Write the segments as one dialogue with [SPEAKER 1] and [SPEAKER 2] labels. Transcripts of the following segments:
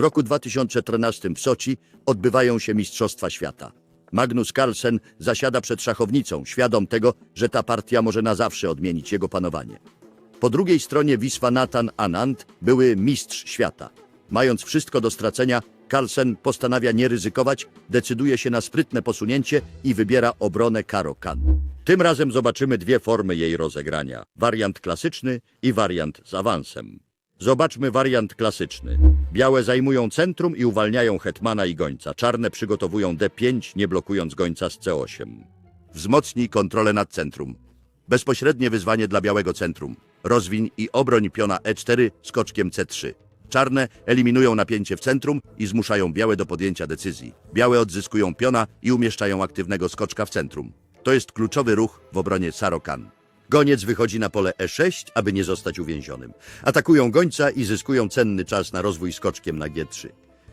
[SPEAKER 1] W roku 2014 w Soczi odbywają się Mistrzostwa Świata. Magnus Carlsen zasiada przed szachownicą, świadom tego, że ta partia może na zawsze odmienić jego panowanie. Po drugiej stronie Wiswanathan Anand były mistrz świata. Mając wszystko do stracenia, Carlsen postanawia nie ryzykować, decyduje się na sprytne posunięcie i wybiera obronę Karo Kan. Tym razem zobaczymy dwie formy jej rozegrania. Wariant klasyczny i wariant z awansem. Zobaczmy wariant klasyczny. Białe zajmują centrum i uwalniają hetmana i gońca. Czarne przygotowują D5, nie blokując gońca z C8. Wzmocnij kontrolę nad centrum. Bezpośrednie wyzwanie dla białego centrum. Rozwiń i obroń piona E4 skoczkiem C3. Czarne eliminują napięcie w centrum i zmuszają białe do podjęcia decyzji. Białe odzyskują piona i umieszczają aktywnego skoczka w centrum. To jest kluczowy ruch w obronie Sarokan. Goniec wychodzi na pole E6, aby nie zostać uwięzionym. Atakują gońca i zyskują cenny czas na rozwój skoczkiem na G3.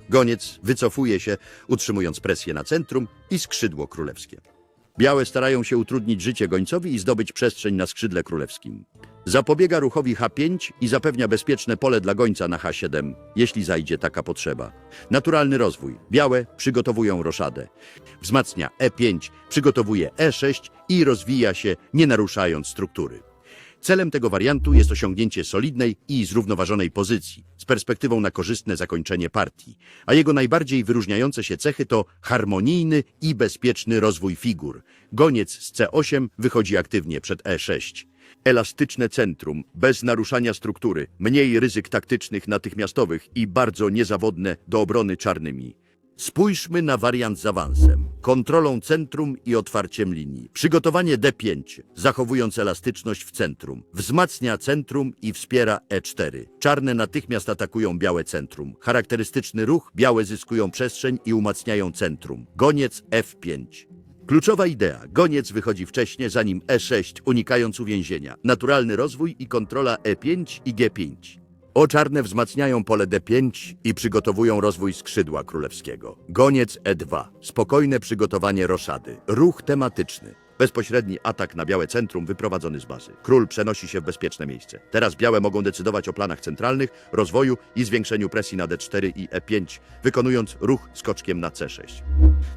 [SPEAKER 1] Goniec wycofuje się, utrzymując presję na centrum i skrzydło królewskie. Białe starają się utrudnić życie gońcowi i zdobyć przestrzeń na skrzydle królewskim. Zapobiega ruchowi H5 i zapewnia bezpieczne pole dla gońca na H7, jeśli zajdzie taka potrzeba. Naturalny rozwój. Białe przygotowują roszadę. Wzmacnia E5, przygotowuje E6 i rozwija się, nie naruszając struktury. Celem tego wariantu jest osiągnięcie solidnej i zrównoważonej pozycji z perspektywą na korzystne zakończenie partii, a jego najbardziej wyróżniające się cechy to harmonijny i bezpieczny rozwój figur. Goniec z C8 wychodzi aktywnie przed E6. Elastyczne centrum, bez naruszania struktury, mniej ryzyk taktycznych natychmiastowych i bardzo niezawodne do obrony czarnymi. Spójrzmy na wariant z awansem, kontrolą centrum i otwarciem linii. Przygotowanie D5, zachowując elastyczność w centrum. Wzmacnia centrum i wspiera E4. Czarne natychmiast atakują białe centrum. Charakterystyczny ruch, białe zyskują przestrzeń i umacniają centrum. Goniec F5. Kluczowa idea. Goniec wychodzi wcześniej, zanim E6, unikając uwięzienia. Naturalny rozwój i kontrola E5 i G5. O czarne wzmacniają pole D5 i przygotowują rozwój skrzydła królewskiego. Goniec E2. Spokojne przygotowanie roszady. Ruch tematyczny. Bezpośredni atak na białe centrum wyprowadzony z bazy. Król przenosi się w bezpieczne miejsce. Teraz białe mogą decydować o planach centralnych, rozwoju i zwiększeniu presji na D4 i E5, wykonując ruch skoczkiem na C6.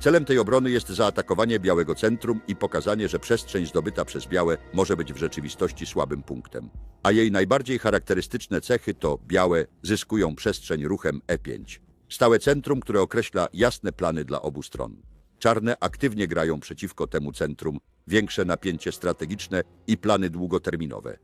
[SPEAKER 1] Celem tej obrony jest zaatakowanie białego centrum i pokazanie, że przestrzeń zdobyta przez białe może być w rzeczywistości słabym punktem. A jej najbardziej charakterystyczne cechy to białe zyskują przestrzeń ruchem E5. Stałe centrum, które określa jasne plany dla obu stron. Czarne aktywnie grają przeciwko temu centrum, większe napięcie strategiczne i plany długoterminowe.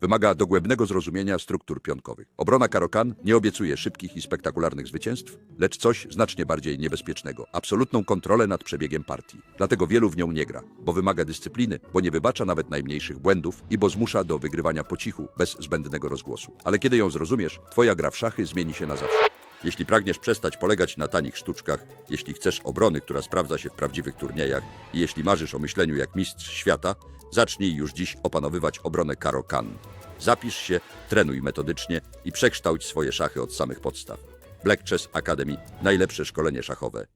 [SPEAKER 1] Wymaga dogłębnego zrozumienia struktur pionkowych. Obrona Karokan nie obiecuje szybkich i spektakularnych zwycięstw, lecz coś znacznie bardziej niebezpiecznego absolutną kontrolę nad przebiegiem partii. Dlatego wielu w nią nie gra, bo wymaga dyscypliny, bo nie wybacza nawet najmniejszych błędów i bo zmusza do wygrywania po cichu, bez zbędnego rozgłosu. Ale kiedy ją zrozumiesz, twoja gra w szachy zmieni się na zawsze. Jeśli pragniesz przestać polegać na tanich sztuczkach, jeśli chcesz obrony, która sprawdza się w prawdziwych turniejach i jeśli marzysz o myśleniu jak mistrz świata, zacznij już dziś opanowywać obronę Karo Kan. Zapisz się, trenuj metodycznie i przekształć swoje szachy od samych podstaw. Black Chess Academy – najlepsze szkolenie szachowe